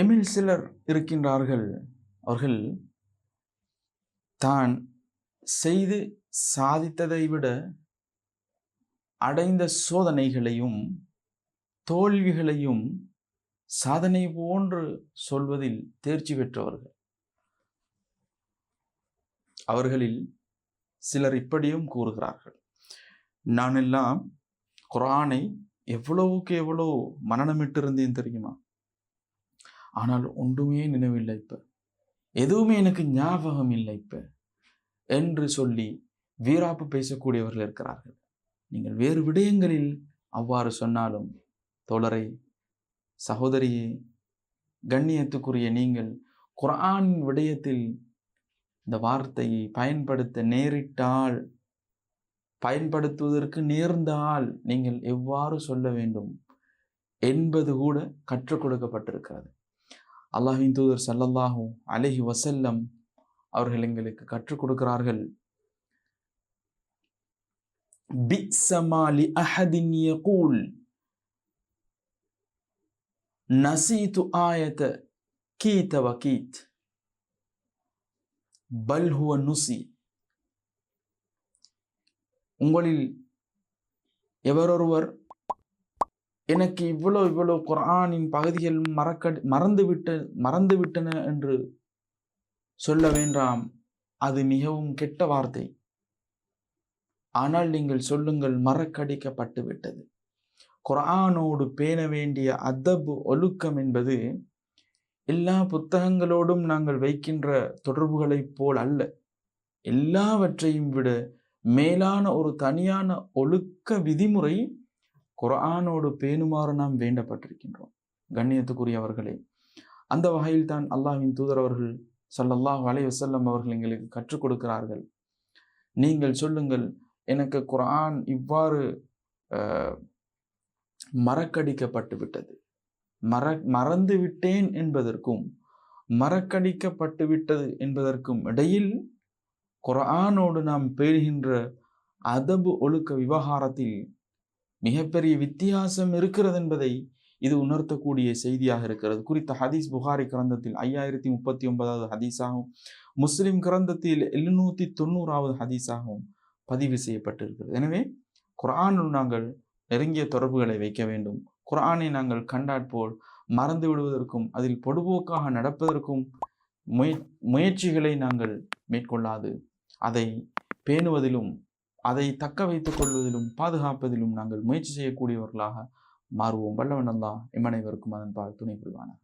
Emil சிலர் இருக்கின்றார்கள். அவர்கள் தான் செய்து சாதித்ததை விட அடைந்த சோதனைகளையும் தோல்விகளையும் சாதனை போன்று சொல்வதில் தேர்ச்சி பெற்றவர்கள். அவர்களில் சிலர் இப்படியும் கூறுகிறார்கள். நான் எல்லாம் குரானை எவ்வளவுக்கு எவ்வளோ மனநமிட்டிருந்தேன் தெரியுமா? ஆனால் ஒன்றுமே நினைவில்லை இப்போ. எதுவுமே எனக்கு ஞாபகம் இல்லை இப்போ. என்று சொல்லி வீராப்பு பேசக்கூடியவர்கள் இருக்கிறார்கள். நீங்கள் வேறு விடயங்களில் அவ்வாறு சொன்னாலும் தோழரை சகோதரியே கண்ணியத்துக்குரிய நீங்கள் குரான் விடயத்தில் இந்த வார்த்தையை பயன்படுத்த நேரிட்டால் பயன்படுத்துவதற்கு நேர்ந்தால் நீங்கள் எவ்வாறு சொல்ல வேண்டும் என்பது கூட கற்றுக் கொடுக்கப்பட்டிருக்கிறது. அல்லாஹின் தூதர் சல்லல்லாஹூ அலஹி வசல்லம் அவர்கள் எங்களுக்கு கற்றுக் கொடுக்கிறார்கள். பிசமாலி அஹதின் யகூல். நசீது ஆயத கீத வகீத். பல்ஹுவ நுசி. உங்களில் எவரொருவர் எனக்கு இவ்வளோ இவ்வளோ குரானின் பகுதிகள் மறக்க மறந்துவிட்ட மறந்துவிட்டன என்று சொல்ல வேண்டாம். அது மிகவும் கெட்ட வார்த்தை. ஆனால் நீங்கள் சொல்லுங்கள் மறக்கடிக்கப்பட்டு விட்டது. குரானோடு பேண வேண்டிய அதபு ஒழுக்கம் என்பது எல்லா புத்தகங்களோடும் நாங்கள் வைக்கின்ற தொடர்புகளைப் போல் அல்ல. எல்லாவற்றையும் விட மேலான ஒரு தனியான ஒழுக்க விதிமுறை குரானோடு பேணுமாறு நாம் வேண்டப்பட்டிருக்கின்றோம். கண்ணியத்துக்குரியவர்களே அந்த வகையில் தான் அல்லாஹின் தூதர் அவர்கள் சல்லல்லாஹ் வலை வசல்லம் அவர்கள் எங்களுக்கு கற்றுக் கொடுக்கிறார்கள். நீங்கள் சொல்லுங்கள் எனக்கு குரான் இவ்வாறு மறக்கடிக்கப்பட்டு விட்டது. மற மறந்து விட்டேன் என்பதற்கும் மறக்கடிக்கப்பட்டு விட்டது என்பதற்கும் இடையில் குரானோடு நாம் பெறுகின்ற அதபு ஒழுக்க விவகாரத்தில் மிகப்பெரிய வித்தியாசம் இருக்கிறது என்பதை இது உணர்த்தக்கூடிய செய்தியாக இருக்கிறது. குறித்த ஹதீஸ் புகாரி கிரந்தத்தில் ஐயாயிரத்தி முப்பத்தி ஒன்பதாவது ஹதீஸாகவும் முஸ்லிம் கிரந்தத்தில் எழுநூத்தி தொண்ணூறாவது ஹதீஸாகவும் பதிவு செய்யப்பட்டிருக்கிறது. எனவே குரானில் நாங்கள் நெருங்கிய தொடர்புகளை வைக்க வேண்டும். குரானை நாங்கள் கண்டாற்போல் மறந்து விடுவதற்கும் அதில் பொடுபோக்காக நடப்பதற்கும் முய முயற்சிகளை நாங்கள் மேற்கொள்ளாது. அதை பேணுவதிலும் அதை தக்க வைத்துக் கொள்வதிலும் பாதுகாப்பதிலும் நாங்கள் முயற்சி செய்யக்கூடியவர்களாக மாறுவோம். வல்லவன் அல்லா இம்மனைவருக்கும் அதன் பால் துணை புரிவானார்